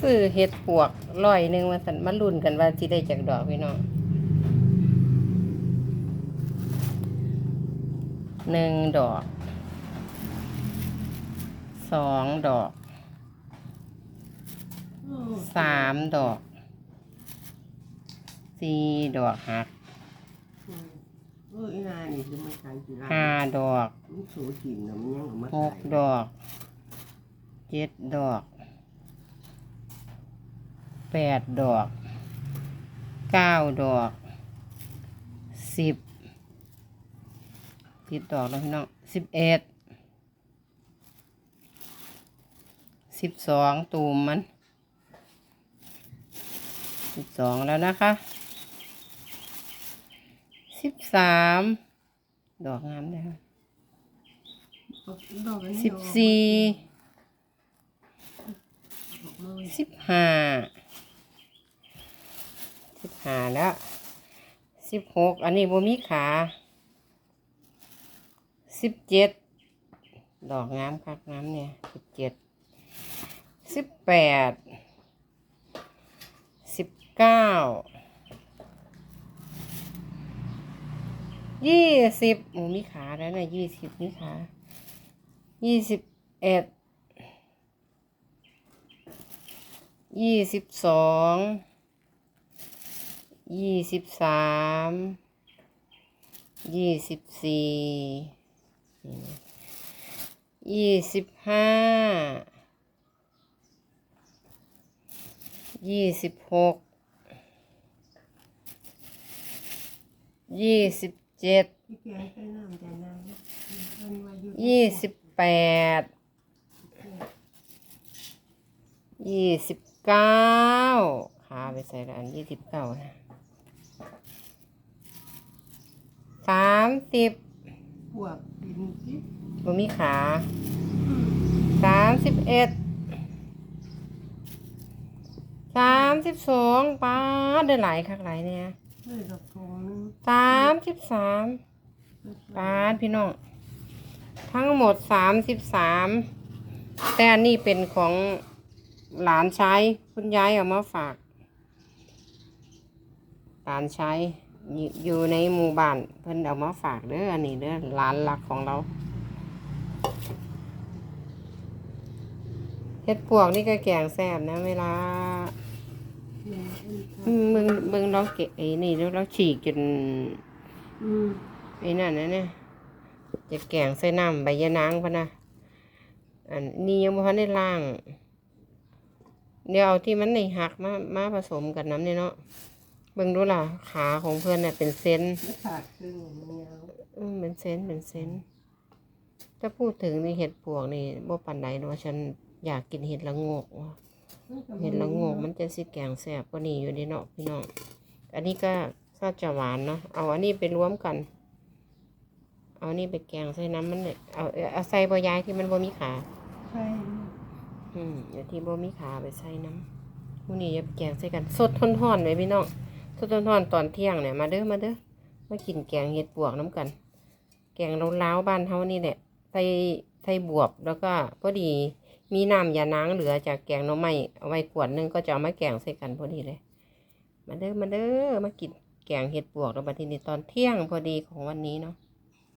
ซื้อเห็ดปวกร้อยหนึ่งมาสันมาลุ้นกันว่าสิได้จากดอกพี่น้องหนึ่งดอกสองดอกสามดอกสี่ดอกหักเออไอ้นายนี่คือมันขายกี่ร้านห้าดอกมันสูจินนะมันยังเอามาหขากยดอกเจ็ดดอก แปดดอกเก้าดอกสิบสิบดอกแล้วพี่น้องสิบเอ็ดสิบสองตูมมันสิบสองแล้วนะคะสิบสามดอกงามเลยค่ะสิบสี่สิบห้า สิบห้าแล้วสิบหกอันนี้บ่มีขาสิบเจ็ดดอกงามคักงามเนี่ยสิบเจ็ดสิบแปดสิบเก้ายี่สิบโอ้มีขาแล้วนะยี่สิบมีขายี่สิบเอ็ดยี่สิบสอง ยี่สิบสามยี่สิบสี่ยี่สิบห้ายี่สิบหกยี่สิบเจ็ดยี่สิบแปดยี่สิบเก้าขาไปใส่ละอันยี่สิบเก้านะสามสิบพวกดินสิบ่มีขาสามสิบเอ็ดสามสิบสองป้าดได้หลายคักหลายเนี่ยเลยดอกทองนึงสามสิบสามป้าดพี่น้องทั้งหมดสามสิบสามแต่อันนี้เป็นของหลานชายคุณยายเอามาฝาก หลานชาย อยู่อยู่ในหมู่บ้านเพิ่นเอามาฝากเด้ออันนี้เด้อหลานหลักของเราเฮ็ดปวกนี่ก็แกงแซ่บนะเวลาอืมมึงมึงลองเกะไอ้นี่แล้วเราฉีกจนอืมไอ้นั่นนะเนี่ยจะแกงใส่น้ำใบยะนางพะนะอันนี้ยังบ่ทันได้ล่าง เดี๋ยวเอาที่มันในหักมามาผสมกับน้ำเนี่ยเนาะ เบิ่งดูล่ะ ขาของเพื่อนเนี่ยเป็นเส้นมันขาดครึ่งมันยาวอืมเป็นเส้นเป็นเส้นถ้าพูดถึงในเห็ดปวกนี่บ่ปานใดเนาะฉันอยากกินเห็ดละโงกว่ะมันก็บ่เห็ดละโงกมันจะสิแกงแซ่บกว่านี้อยู่เดีเนาะพี่น้องอันนี้ก็ก็จะหวานเนาะเอาอันนี้ไปรวมกัน เอาอันนี้ไปแกงใส่น้ำมันเนี่ยเอาเอาใส่บอยายที่มันบ่มีขาใช่อืมเดี๋ยวที่บ่มีขาไปใส่น้ำมื้อนี้อย่าไปแกงใส่กัน สดท่อนๆเลยพี่น้อง สดทอนตอนเที่ยงเนี่ยมาเด้อมาเด้อมากินแกงเห็ดปวกน้ำกัน แกงล้าวๆบ้านเฮานี่แหละใส่ใส่บวบแล้วก็พอดีมีน้ำยานางเหลือจากแกงน้อไม้เอาไว้ขวดนึงก็จะเอามาแกงใส่กันพอดีเลย มาเด้อมาเด้อมากินแกงเห็ดปวกแล้วบัดทีนี้ตอนเที่ยงพอดีของวันนี้เนาะ